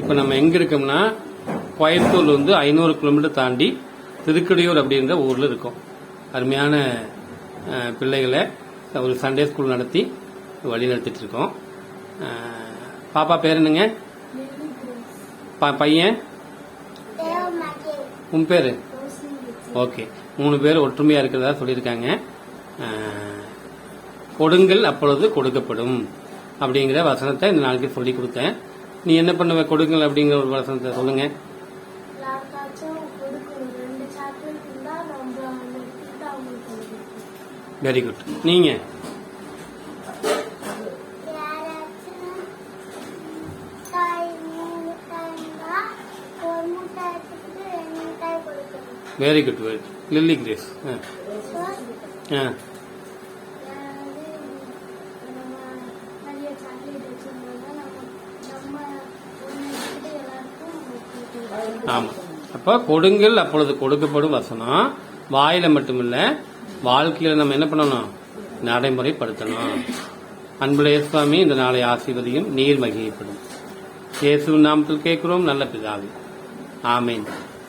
இப்போ நம்ம எங்கே இருக்கோம்னா கோயம்புத்தூர்ல வந்து ஐநூறு கிலோமீட்டர் தாண்டி திருக்கடியூர் அப்படின்ற ஊரில் இருக்கோம். அருமையான பிள்ளைகளை ஒரு சண்டே ஸ்கூல் நடத்தி வழி நடத்திட்டு இருக்கோம். பாப்பா பேர் என்னங்க? பையன்? உன் பேர்? ஓகே. மூணு பேர் ஒற்றுமையா இருக்கிறதா சொல்லியிருக்காங்க. கொடுங்கள் அப்பொழுது கொடுக்கப்படும். அப்படிங்கிற வசனத்தை இந்த நாளைக்கு சொல்லி கொடுத்தேன். நீ என்ன பண்ணுவ? கொடுங்கள் அப்படிங்கிற ஒரு வசனத்தை சொல்லுங்க. வெரி குட் நீங்க? Very good very Lily Grace ஆ. ஆ. ஆமாம் ஆமா. அப்ப கொடுங்கள் அப்பொழுது கொடுக்கப்படும் வசனம் வாயில மட்டுமில்ல வாழ்க்கையில நம்ம என்ன பண்ணணும்? நடைமுறைப்படுத்தணும். அன்புடைய சுவாமி இந்த நாளை ஆசிர்வதியும் நீர் மகிழப்படும் இயேசு நாமத்தில் கேட்கிறோம் நல்ல பிதாவி. ஆமேன்.